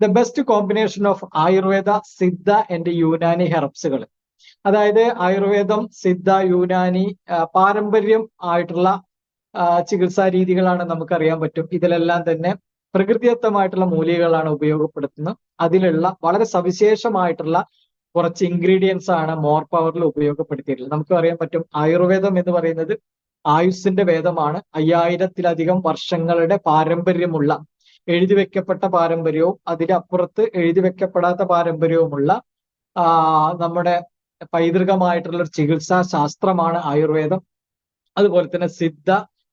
The best combination of Ayurveda Siddha and Unani ഹെർബ്സുകൾ അതായത് ആയുർവേദം സിദ്ധ യൂനാനി പാരമ്പര്യം ആയിട്ടുള്ള ചികിത്സാ രീതികളാണ് നമുക്കറിയാൻ പറ്റും. ഇതിലെല്ലാം തന്നെ പ്രകൃതിദത്തമായിട്ടുള്ള മൂലികകളാണ് ഉപയോഗപ്പെടുത്തുന്നത്. അതിലുള്ള വളരെ സവിശേഷമായിട്ടുള്ള കുറച്ച് ഇൻഗ്രീഡിയൻസ് ആണ് മോർ പവറിൽ ഉപയോഗപ്പെടുത്തിയിട്ടുള്ളത്. നമുക്ക് അറിയാൻ പറ്റും ആയുർവേദം എന്ന് പറയുന്നത് ആയുസ്സിന്റെ വേദമാണ്. അയ്യായിരത്തിലധികം വർഷങ്ങളുടെ പാരമ്പര്യമുള്ള എഴുതി വെക്കപ്പെട്ട പാരമ്പര്യവും അതിലപ്പുറത്ത് എഴുതി വെക്കപ്പെടാത്ത പാരമ്പര്യവുമുള്ള നമ്മുടെ പൈതൃകമായിട്ടുള്ള ഒരു ചികിത്സാ ശാസ്ത്രമാണ് ആയുർവേദം. അതുപോലെ തന്നെ സിദ്ധ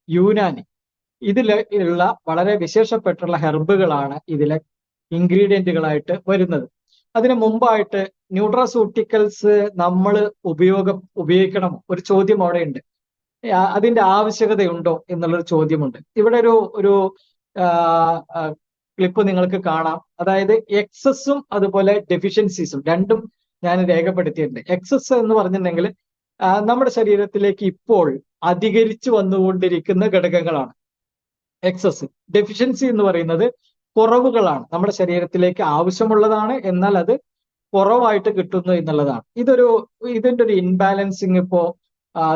യൂനാനി. ഇതിൽ ഉള്ള വളരെ വിശേഷപ്പെട്ടുള്ള ഹെർബുകളാണ് ഇതിലെ ഇൻഗ്രീഡിയന്റുകളായിട്ട് വരുന്നത്. അതിന് മുമ്പായിട്ട് ന്യൂട്രോസൂട്ടിക്കൽസ് നമ്മൾ ഉപയോഗം ഉപയോഗിക്കണം ഒരു ചോദ്യം അവിടെ ഉണ്ട് അതിന്റെ ആവശ്യകതയുണ്ടോ എന്നുള്ളൊരു ചോദ്യമുണ്ട്. ഇവിടെ ഒരു ഒരു ക്ലിപ്പ് നിങ്ങൾക്ക് കാണാം. അതായത് എക്സസും അതുപോലെ ഡെഫിഷ്യൻസീസും രണ്ടും ഞാൻ രേഖപ്പെടുത്തിയിട്ടുണ്ട്. എക്സസ് എന്ന് പറഞ്ഞിട്ടുണ്ടെങ്കിൽ നമ്മുടെ ശരീരത്തിലേക്ക് ഇപ്പോൾ അധികരിച്ചു വന്നുകൊണ്ടിരിക്കുന്ന ഘടകങ്ങളാണ്. എക്സസ് ഡെഫിഷ്യൻസി എന്ന് പറയുന്നത് കുറവുകളാണ്. നമ്മുടെ ശരീരത്തിലേക്ക് ആവശ്യമുള്ളതാണ് എന്നാൽ അത് കുറവായിട്ട് കിട്ടുന്നു എന്നുള്ളതാണ്. ഇതൊരു ഇതിന്റെ ഒരു ഇൻബാലൻസിങ് ഇപ്പോ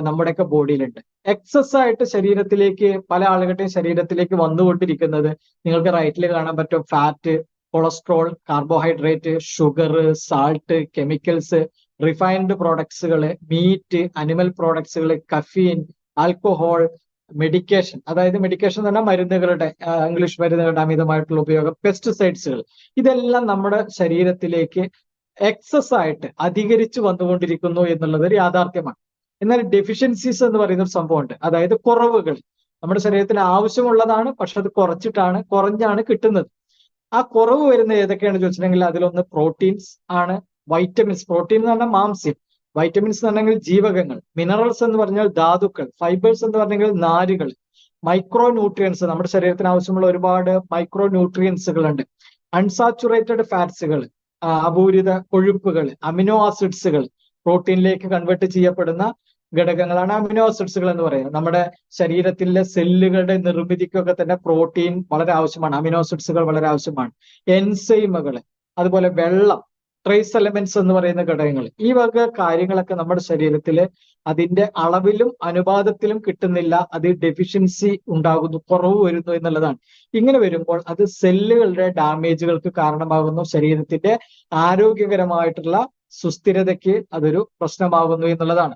നമ്മുടെയൊക്കെ ബോഡിയിലുണ്ട് എക്സസ് ആയിട്ട് ശരീരത്തിലേക്ക് പല ആളുകളുടെയും ശരീരത്തിലേക്ക് വന്നുകൊണ്ടിരിക്കുന്നത് നിങ്ങൾക്ക് റൈറ്റിൽ കാണാൻ പറ്റും. Fat cholesterol carbohydrate sugar salt chemicals refined പ്രോഡക്ട്സുകൾ meat animal പ്രോഡക്ട്സുകൾ കഫീൻ ആൽക്കഹോൾ മെഡിക്കേഷൻ അതായത് മെഡിക്കേഷൻ പറഞ്ഞാൽ മരുന്നുകളുടെ ഇംഗ്ലീഷ് മരുന്നുകളുടെ അമിതമായിട്ടുള്ള ഉപയോഗം പെസ്റ്റിസൈഡ്സുകൾ ഇതെല്ലാം നമ്മുടെ ശരീരത്തിലേക്ക് എക്സസ് ആയിട്ട് അധികരിച്ചു വന്നുകൊണ്ടിരിക്കുന്നു എന്നുള്ളത് ഒരു യാഥാർത്ഥ്യമാണ്. എന്നാൽ ഡെഫിഷ്യൻസീസ് എന്ന് പറയുന്ന ഒരു സംഭവമുണ്ട്. അതായത് കുറവുകൾ. നമ്മുടെ ശരീരത്തിന് ആവശ്യമുള്ളതാണ് പക്ഷെ അത് കുറച്ചിട്ടാണ് കുറഞ്ഞാണ് കിട്ടുന്നത്. ആ കുറവ് വരുന്ന ഏതൊക്കെയാണ് ചോദിച്ചിട്ടുണ്ടെങ്കിൽ അതിലൊന്ന് പ്രോട്ടീൻസ് ആണ് വൈറ്റമിൻസ് പ്രോട്ടീൻ എന്ന് പറഞ്ഞാൽ മാംസ്യം. വൈറ്റമിൻസ് എന്ന് പറഞ്ഞെങ്കിൽ ജീവകങ്ങൾ. മിനറൽസ് എന്ന് പറഞ്ഞാൽ ധാതുക്കൾ. ഫൈബേഴ്സ് എന്ന് പറഞ്ഞെങ്കിൽ നാരുകൾ. മൈക്രോ ന്യൂട്രിയൻസ് നമ്മുടെ ശരീരത്തിന് ആവശ്യമുള്ള ഒരുപാട് മൈക്രോ ന്യൂട്രിയൻസുകൾ ഉണ്ട് അൺസാച്ചുറേറ്റഡ് ഫാറ്റ്സുകൾ അപൂരിത കൊഴുപ്പുകൾ അമിനോ ആസിഡ്സുകൾ പ്രോട്ടീനിലേക്ക് കൺവേർട്ട് ചെയ്യപ്പെടുന്ന ഘടകങ്ങളാണ് അമിനോ ആസിഡ്സുകൾ എന്ന് പറയുന്നത്. നമ്മുടെ ശരീരത്തിലെ സെല്ലുകളുടെ നിർമ്മിതിക്കൊക്കെ തന്നെ പ്രോട്ടീൻ വളരെ ആവശ്യമാണ്. അമിനോ ആസിഡ്സുകൾ വളരെ ആവശ്യമാണ്. എൻസൈമുകൾ അതുപോലെ വെള്ളം ട്രേസ് എലമെന്റ്സ് എന്ന് പറയുന്ന ഘടകങ്ങൾ ഈ വക കാര്യങ്ങളൊക്കെ നമ്മുടെ ശരീരത്തിൽ അതിന്റെ അളവിലും അനുപാതത്തിലും കിട്ടുന്നില്ല. അത് ഡെഫിഷ്യൻസി ഉണ്ടാകുന്നു കുറവ് വരുന്നു എന്നുള്ളതാണ്. ഇങ്ങനെ വരുമ്പോൾ അത് സെല്ലുകളുടെ ഡാമേജുകൾക്ക് കാരണമാകുന്നു. ശരീരത്തിന്റെ ആരോഗ്യകരമായിട്ടുള്ള സുസ്ഥിരതയ്ക്ക് അതൊരു പ്രശ്നമാകുന്നു എന്നുള്ളതാണ്.